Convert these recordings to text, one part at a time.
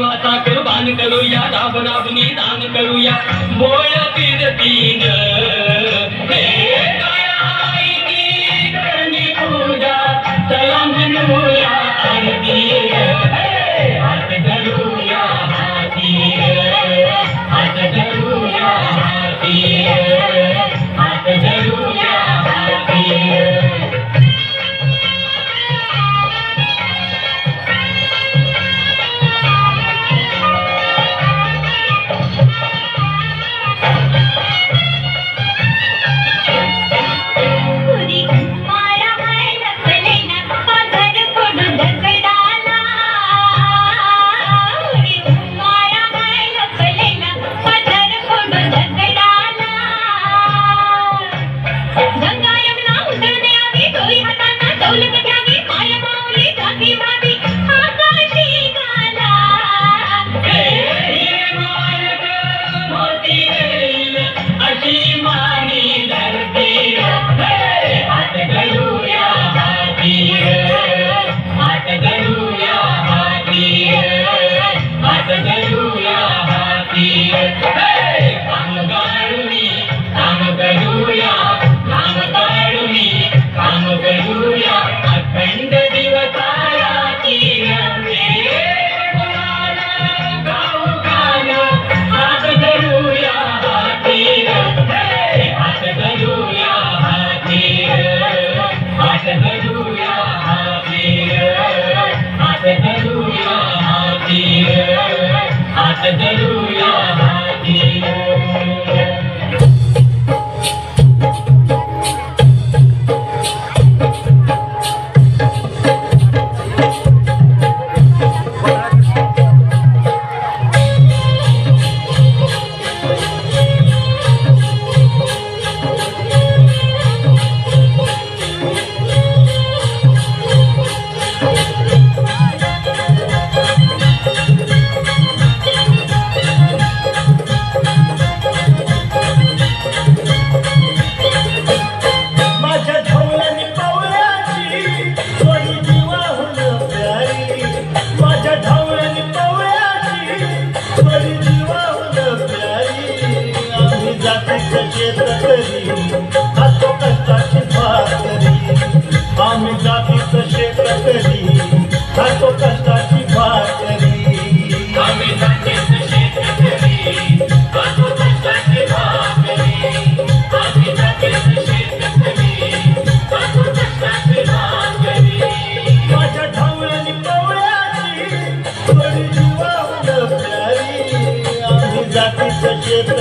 जीवाचा कर बाण करूया राबराबणी दान करूया. बोळ तीन तीन Yeah. जातीच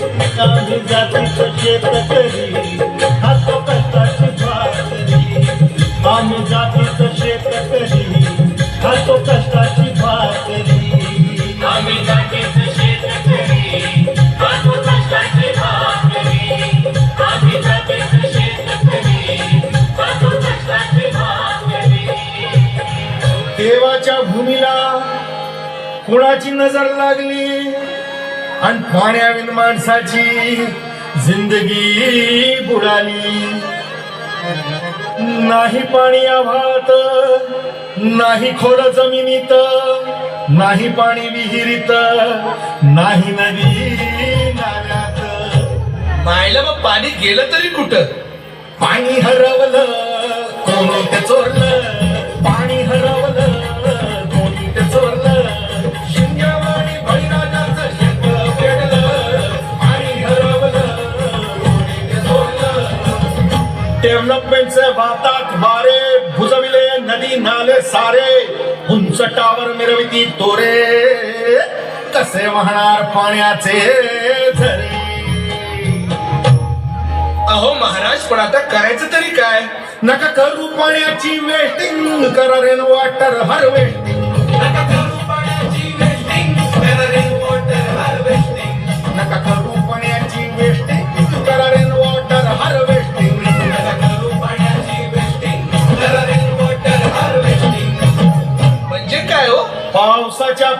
जाती देवाच्या भूमीला कोणाची नजर लागली? आणि पाण्यावीन माणसाची जिंदगी बुडाली. नाही पाणी आभात नाही खोड जमिनीत नाही पाणी विहिरीत नाही नदी नाल्यात. मायला मग पाणी गेलं तरी कुठं? पाणी हरवलं कोण चोरलं? पाणी हरवलं डेव्हलपमेंटचे वाहतात वारे भुजविले नदी नाले सारे. उंच टावर मिरविती तोरे कसे वाहणार पाण्याचे झरे? अहो महाराज पण आता करायचं तरी काय? नका करू पाण्याची वेस्टिंग करा रेन वॉटर हार्वेस्टिंग